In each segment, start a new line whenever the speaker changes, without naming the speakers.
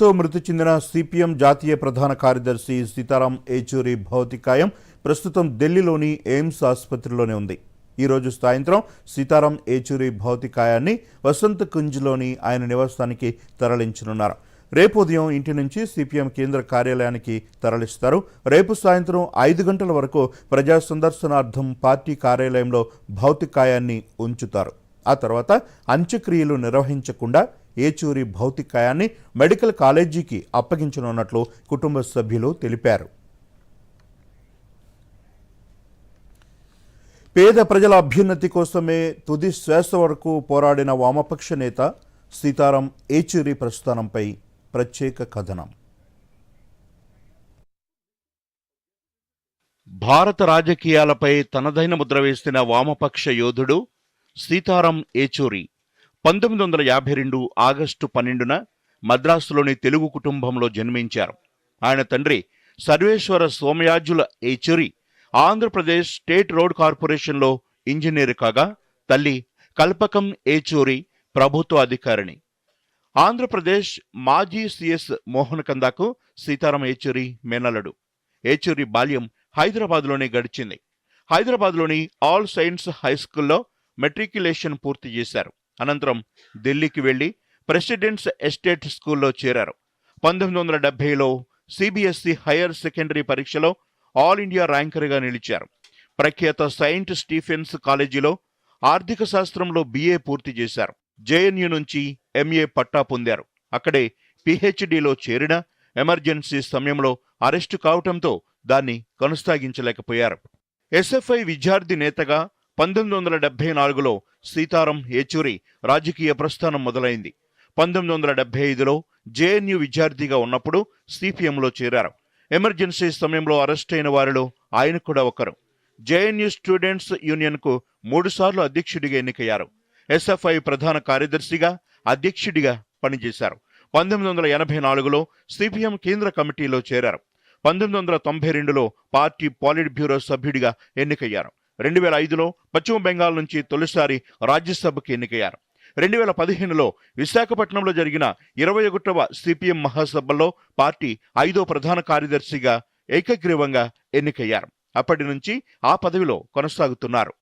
తో మృతి చెందిన సిపిఎం జాతీయ ప్రధాన కార్యదర్శి సీతారాం ఏచూరి భౌతికాయం ప్రస్తుతం ఢిల్లీలోని ఎయిమ్స్ ఆసుపత్రిలోనే ఉంది. ఈరోజు సాయంత్రం సీతారాం ఏచూరి భౌతికాయాన్ని వసంత్ కుంజ్లోని ఆయన నివాసానికి తరలించనున్నారు. రేపు ఉదయం ఇంటి నుంచి సిపిఎం కేంద్ర కార్యాలయానికి తరలిస్తారు. రేపు సాయంత్రం ఐదు గంటల వరకు ప్రజా సందర్శనార్థం పార్టీ కార్యాలయంలో భౌతికాయాన్ని ఉంచుతారు. ఆ తర్వాత అంత్యక్రియలు నిర్వహించకుండా ఏచూరి భౌతికాయాన్ని మెడికల్ కాలేజీకి అప్పగించనున్నట్లు కుటుంబ సభ్యులు తెలిపారు. పేద ప్రజల అభ్యున్నతి కోసమే తుది శ్వాస వరకు పోరాడిన వామపక్ష నేత సీతారాం ఏచూరి ప్రస్థానంపై ప్రత్యేక కథనం.
భారత రాజకీయాలపై తనదైన ముద్ర వేసిన వామపక్ష యోధుడు సీతారాం ఏచూరి. పంతొమ్మిది వందల యాభై రెండు ఆగస్టు పన్నెండున మద్రాసులోని తెలుగు కుటుంబంలో జన్మించారు. ఆయన తండ్రి సర్వేశ్వర సోమయాజుల ఏచూరి ఆంధ్రప్రదేశ్ స్టేట్ రోడ్ కార్పొరేషన్లో ఇంజనీర్ కాగా తల్లి కల్పకం ఏచూరి ప్రభుత్వ అధికారిణి. ఆంధ్రప్రదేశ్ మాజీ సీఎస్ మోహన్ కందాకు సీతారాం ఏచూరి మేనలడు ఏచూరి బాల్యం హైదరాబాద్లోనే గడిచింది. హైదరాబాద్లోని ఆల్ సైన్స్ హై స్కూల్లో మెట్రిక్యులేషన్ పూర్తి చేశారు. అనంతరం ఢిల్లీకి వెళ్ళి ప్రెసిడెంట్స్ ఎస్టేట్ స్కూల్లో చేరారు. పంతొమ్మిది వందల డెబ్బైలో సిబిఎస్ఈ హైయర్ సెకండరీ పరీక్షలో ఆల్ ఇండియా ర్యాంకర్గా నిలిచారు. ప్రఖ్యాత సెయింట్ స్టీఫెన్స్ కాలేజీలో ఆర్థిక శాస్త్రంలో బిఏ పూర్తి చేశారు. జేఎన్యు నుంచి ఎంఏ పట్టా పొందారు. అక్కడే పిహెచ్డిలో చేరిన ఎమర్జెన్సీ సమయంలో అరెస్టు కావటంతో దాన్ని కొనసాగించలేకపోయారు. ఎస్ఎఫ్ఐ విద్యార్థి నేతగా పంతొమ్మిది వందల డెబ్బై నాలుగులో సీతారాం ఏచూరి రాజకీయ ప్రస్థానం మొదలైంది. పంతొమ్మిది వందల డెబ్బై ఐదులో జేఎన్యు విద్యార్థిగా ఉన్నప్పుడు సిపిఎంలో చేరారు. ఎమర్జెన్సీ సమయంలో అరెస్ట్ అయిన వారిలో ఆయన కూడా ఒకరు. జేఎన్యు స్టూడెంట్స్ యూనియన్కు మూడుసార్లు అధ్యక్షుడిగా ఎన్నికయ్యారు. ఎస్ఎఫ్ఐ ప్రధాన కార్యదర్శిగా అధ్యక్షుడిగా పనిచేశారు. పంతొమ్మిది వందల ఎనభై నాలుగులో సిపిఎం కేంద్ర కమిటీలో చేరారు. పంతొమ్మిది వందల తొంభై రెండులో పార్టీ పాలిట్ బ్యూరో సభ్యుడిగా ఎన్నికయ్యారు. రెండు వేల ఐదులో పశ్చిమ బెంగాల్ నుంచి తొలిసారి రాజ్యసభకు ఎన్నికయ్యారు. రెండు వేల పదిహేనులో విశాఖపట్నంలో జరిగిన ఇరవై ఒకటవ సిపిఎం మహాసభలో పార్టీ ఐదో ప్రధాన కార్యదర్శిగా ఏకగ్రీవంగా ఎన్నికయ్యారు. అప్పటి నుంచి ఆ పదవిలో కొనసాగుతున్నారు.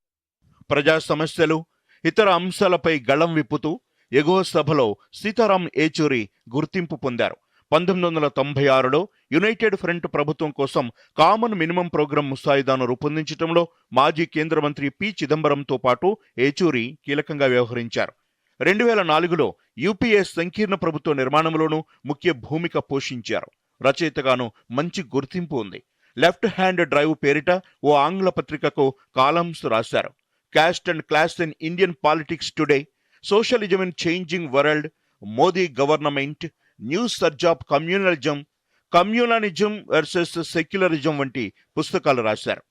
ప్రజా సమస్యలు ఇతర అంశాలపై గళం విప్పుతూ ఎగువ సభలో సీతారాం ఏచూరి గుర్తింపు పొందారు. పంతొమ్మిది వందల తొంభై ఆరులో యునైటెడ్ ఫ్రంట్ ప్రభుత్వం కోసం కామన్ మినిమం ప్రోగ్రాం ముసాయిదాను రూపొందించడంలో మాజీ కేంద్ర మంత్రి పి. చిదంబరంతో పాటు ఏచూరి కీలకంగా వ్యవహరించారు. రెండు వేల నాలుగులో యూపీఏ సంకీర్ణ ప్రభుత్వ నిర్మాణంలోనూ ముఖ్య భూమిక పోషించారు. రచయితగాను మంచి గుర్తింపు ఉంది. లెఫ్ట్ హ్యాండ్ డ్రైవ్ పేరిట ఓ ఆంగ్ల పత్రికకు కాలమ్స్ రాశారు. Caste and class in Indian politics today socialism in changing world Modi government news surge of communalism communalism versus secularism వంటి పుస్తకాలు రాశారు.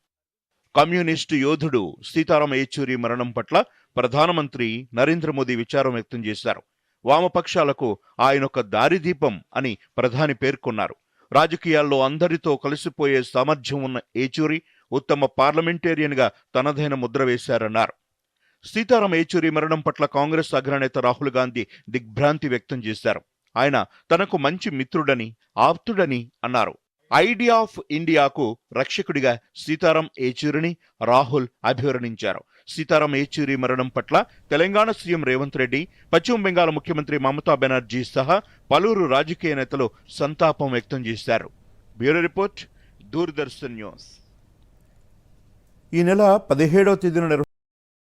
కమ్యూనిస్టు యోధుడు సీతారాం ఏచూరి మరణం పట్ల ప్రధానమంత్రి నరేంద్ర మోదీ విచారం వ్యక్తం చేశారు. వామపక్షాలకు ఆయన ఒక దారిదీపం అని ప్రధాని పేర్కొన్నారు. రాజకీయాల్లో అందరితో కలిసిపోయే సామర్థ్యం ఉన్న ఏచూరి ఉత్తమ పార్లమెంటేరియన్గా తనదైన ముద్ర వేశారన్నారు. సీతారాం ఏచూరి మరణం పట్ల కాంగ్రెస్ అగ్రనేత రాహుల్ గాంధీ దిగ్భ్రాంతి వ్యక్తం చేశారు. ఆయన తనకు మంచి మిత్రుడని ఆప్తుడని అన్నారు. ఐడియా ఆఫ్ ఇండియాకు రక్షకుడిగా సీతారాం ఏచూరిని రాహుల్ అభివర్ణించారు. సీతారాం ఏచూరి మరణం పట్ల తెలంగాణ సీఎం రేవంత్ రెడ్డి పశ్చిమ బెంగాల్ ముఖ్యమంత్రి మమతా బెనర్జీ సహా పలువురు రాజకీయ నేతలు సంతాపం వ్యక్తం చేశారు. Bureau report Doordarshan news.
ఈ నెల పదిహేడవ తేదీన